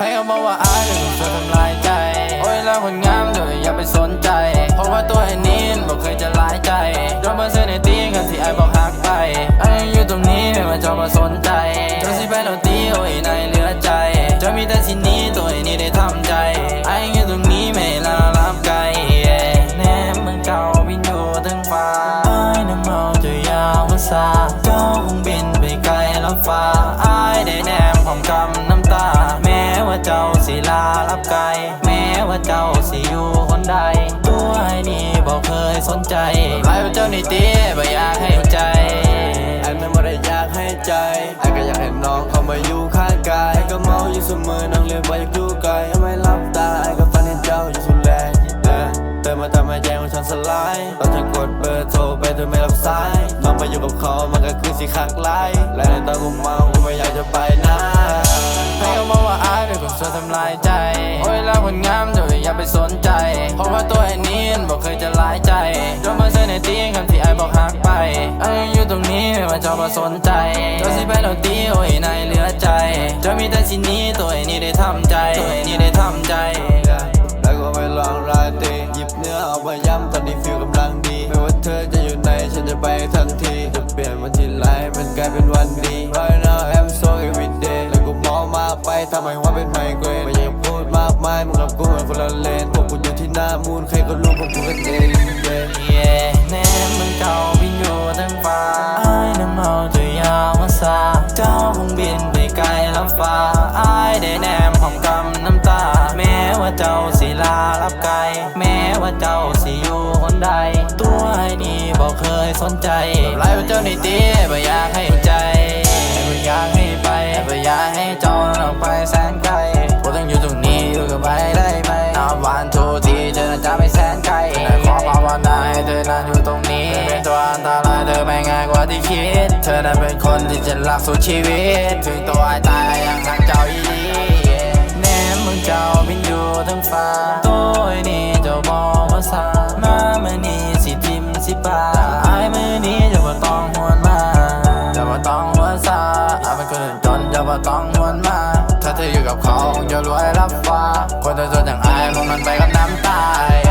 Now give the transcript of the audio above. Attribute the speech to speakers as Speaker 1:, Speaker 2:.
Speaker 1: ก็บอกว่าอายเป็นคนช่วยทำลายใจ โอ้ยแล้วคนงามเดี๋ยอย่าไปสนใจ เพราะว่าตัวไอ้นี้บอกเคยจะร้ายใจโดนมาเส้นในตีกันที่ไอ้บอกหักไปไอ้อยู่ตรงนี้ไม่มาจะมาสนใจจนสิไปแล้วตีโอ้ยนายเหลือใจ จะมีแต่สิ่นี้ตัวไอ้นี้ได้ทำใจ ไอ้อยู่ตรงนี้ไม่ลารับไกลแนมมึงเก่าบินอยู่ทั้งฟ้าไอ้น้ำเมาจะยาวภาษาเจ้าคงบินไปไกลลับฟ้าไอ้ได้แนมของกำ เจ้าสิลารับไกล แม้ว่าเจ้าสิอยู่คนใด ตัวไอ้นี่บอกเคยสนใจไล่ว่าเจ้านี่ตีบ่อยากให้ใจ
Speaker 2: ไอ้ไม่ได้อยากให้ใจไอ้ก็อยากเห็นน้องเข้ามาอยู่ข้างกายไอ้ก็เมาอยู่เสมอน้องเลยบ่อยากอยู่ไกลไม่หลับตาไอ้ก็ฝันเห็นเจ้าอยู่สุดแรงเออเติมมาทำให้ใจของฉันสลายตอนฉันกดเบอร์โทรไปโดยไม่รับสายน้องไปอยู่กับเขามันก็คือสิคักไล่และในตอนกูเมาำ
Speaker 1: ลายใจ โอ้ยแล้วคนงามเดี๋ยวอย่าไปสนใจ เพราะว่าตัวไอ้นี้บอกเคยจะร้ายใจโดนมาเส้นในตีคำที่ไอ้บอกหักไปไอ้อยู่ตรงนี้ไม่ว่าจะมาสนใจจนสิไปแล้วตีโอ้ยนายเหลือใจจะมีแต่สิ่นี้ตัวไอ้นี้ได้ทำใจตัวไอ้นี้ได้ทำใจ
Speaker 2: แล้วก็ไปลองรายตีหยิบเนื้อเอามาย้ำตอนนี้ฟิลกำลังดีไม่ว่าเธอจะอยู่ไหนฉันจะไปทันทีจะเปลี่ยนวันที่ร้ายมันกลายเป็นวันดี Right now I'm so everyday แล้วกูเมามากไปทำให้ว่าเป็นไมเกร มากมายมึงกับกูเหมือนคนละเลนพวกกูอยู่ที่หน้ามูลใครก็รู้พวกกูก็เจนเย้
Speaker 1: เย่แน่มึงเก่าบินอยู่ทั้งฟ้าไอ้น้ำเมาจะยาวมาซาเจ้าคงบินไปไกลลับฟ้าไอ้ได้แนมหอมกำน้ำตา แม้ว่าเจ้าสิลารับไกล แม้ว่าเจ้าสิอยู่คนใด ตัวไอ้นี่บอกเคยสนใจไล่ว่าเจ้านี่ตีบ่อยากาที่คิด เธอนั้นเป็นคนที่จะรักสุดชีวิต ถึงตัวไอ้ตายยังทางเจ้าอีดีแนมมึงเจ้าบินอยู่ทั้งฟ้าตัวนี่เจ้าบอกว่าสามาเมื่อนี้สิทิมสิปาไอ้มือนี้เจะบ่ต้องหวนมาเจะบ่ต้องหวนซาอาเป็นคนอื่นจนเจะบ่ต้องหวนมาถ้าเธออยู่กับเขาคงจะรวยรับฟ้า คนจนๆอย่างไอ้คงมันไปกับน้ำตาย